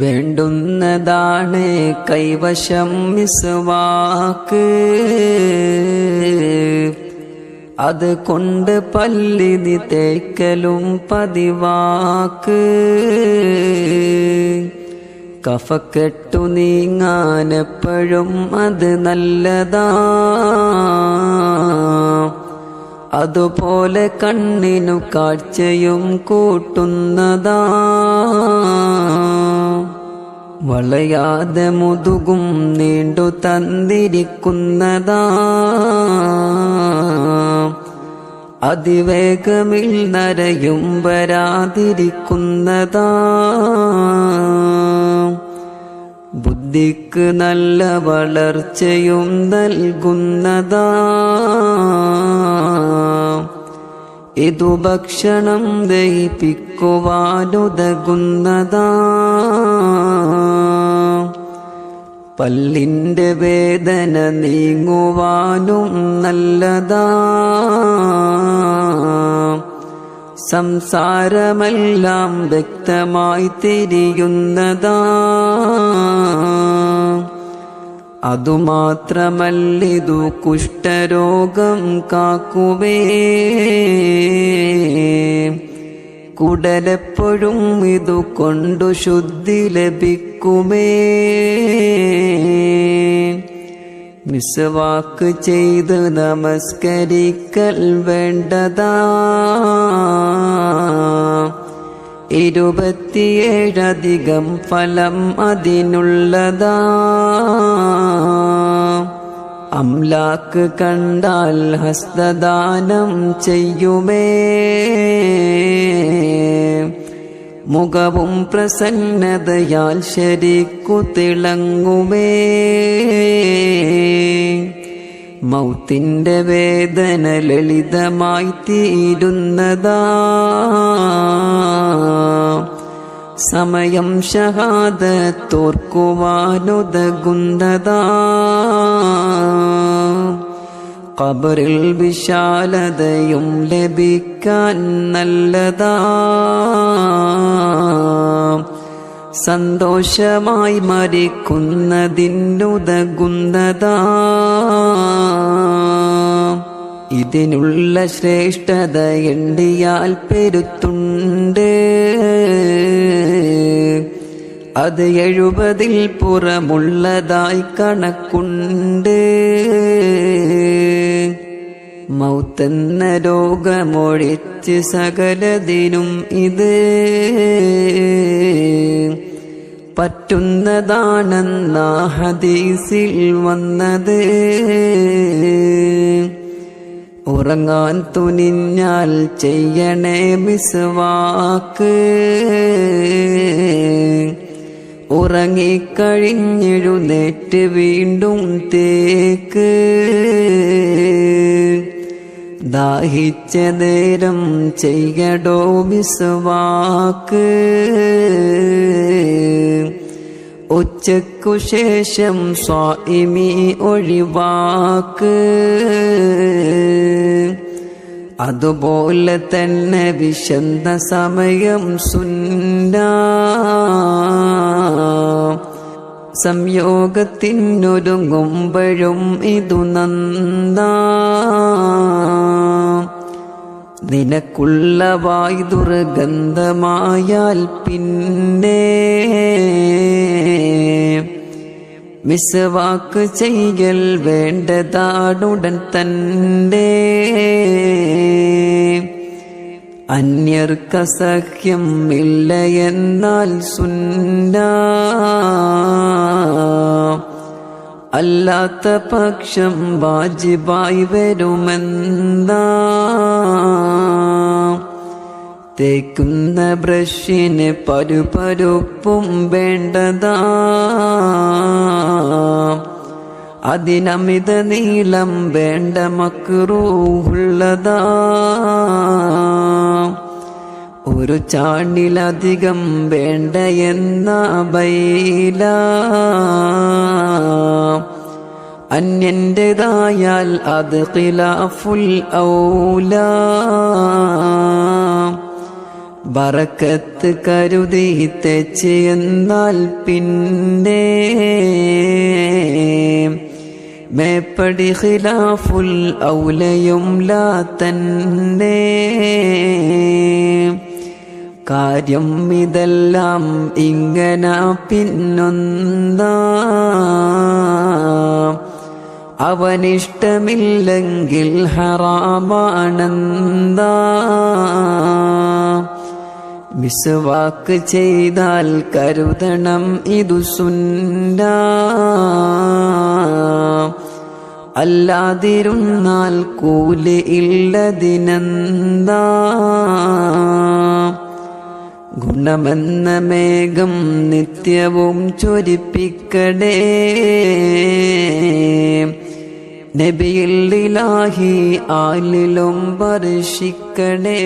വേണ്ടുന്നതാണ് കൈവശം മിസ്വാക്ക്. അത് കൊണ്ട് പല്ലിതി തേക്കലും പതിവാക്ക്. കഫക്കെട്ടു നീങ്ങാനെപ്പോഴും അത് നല്ലതാ. അതുപോലെ കണ്ണിനു കാഴ്ചയും കൂട്ടുന്നതാ. വളയാതെ മുതുകും നീണ്ടു തന്നിരിക്കുന്നതാ. അതിവേഗമിൽ നരയും വരാതിരിക്കുന്നതാ. ബുദ്ധിക്ക് നല്ല വളർച്ചയും നൽകുന്നതാ. ഇതു ഭക്ഷണം ദയിപ്പിക്കുവാനുതകുന്നതാ പല്ലിന്റെ വേദന നീങ്ങുവാനും നല്ലതാ. സംസാരമെല്ലാം വ്യക്തമായി തിരിയുന്നതാ. അതുമാത്രമല്ലിതു കുഷ്ഠരോഗം കാക്കുവേ. കുടലെപ്പോഴും ഇതു കൊണ്ടു ശുദ്ധി ലഭിക്കുമേ. മിസ്വാക്ക് ചെയ്ത് നമസ്കരിക്കൽ വേണ്ടതാ. ഇരുപത്തിയേഴധികം ഫലം അതിനുള്ളതാ. അംലാക്ക് കണ്ടാൽ ഹസ്തദാനം ചെയ്യുമേ. മുഖവും പ്രസന്നതയാൽ ശരിക്കു തിളങ്ങുമേ. മൗത്തിന്റെ വേദന ലളിതമായി തീരുന്നതാ. സമയം ഷഹാദ തോർക്കുവാനുതകുന്നതാ. കബറിൽ വിശാലതയും ലഭിക്കാൻ നല്ലതാ. സന്തോഷമായി മരിക്കുന്നതിനുതകുന്നതാ. ഇതിനുള്ള ശ്രേഷ്ഠത എണ്ടിയാൽ പെരുത്തുണ്ട്. അത് എഴുപതിൽ പുറമുള്ളതായി കണക്കുണ്ട്. മൗത്തെന്ന രോഗമൊഴിച്ച് സകലതിനും ഇത്. പറ്റുന്നതാണെന്ന ഹദീസിൽ വന്നത്. ഉറങ്ങാൻ തുനിഞ്ഞാൽ ചെയ്യണേ മിസ്വാക്ക്. ഉറങ്ങിക്കഴിഞ്ഞെഴുന്നേറ്റ് വീണ്ടും തേക്ക്. ദാഹിച്ച നേരം ചെയ്യടോ മിസ്വാക്ക്. ഉച്ചക്കു ശേഷം സ്വാമി ഒഴിവാക്ക്. അതുപോലെ തന്നെ വിശന്ന സമയം സുന്ന. സംയോഗത്തിനൊരുങ്ങുമ്പോഴും ഇതു നന്ദാ നിനക്കുള്ള വായു ദുർഗന്ധമായാൽ പിന്നെ. മിസ്വാക്ക് ചെയ്യൽ വേണ്ടതാടുടൻ തന്നെ. അന്യർക്കസഖ്യം ഇല്ല എന്നാൽ സുന്ന. അല്ലാത്ത പക്ഷം വാജിബായി വരുമെന്ന. തേക്കുന്ന ബ്രഷിന് പരുപരുപ്പും വേണ്ടതാ. അതിനമിത നീളം വേണ്ട മക്കുറൂഹുള്ളതാ ഒരു ചാണിലധികം വേണ്ട എന്ന ബൈല. അന്യന്റെതായാൽ അത് ഖിലാഫുൽ ഔല. ബറക്കത്ത് കരുതി തെച്ച് എന്നാൽ പിന്നെ മേപ്പടി ഖിലാഫുൽ ഔലയും ലാ തന്നെ. കാര്യം ഇതെല്ലാം ഇങ്ങന പിന്നൊന്ന. അവനിഷ്ടമില്ലെങ്കിൽ ഹറാമാണെന്താ മിസ്വാക്ക് ചെയ്താൽ കരുതണം ഇതു സുന്ന. അല്ലാതിരുന്നാൽ കൂലി ഇല്ലതിനെന്താ? ഗുണമെന്ന മേഘം നിത്യവും ചൊരിപ്പിക്കടേ. നബിയില്ലാഹി ആലിലും വർഷിക്കണേ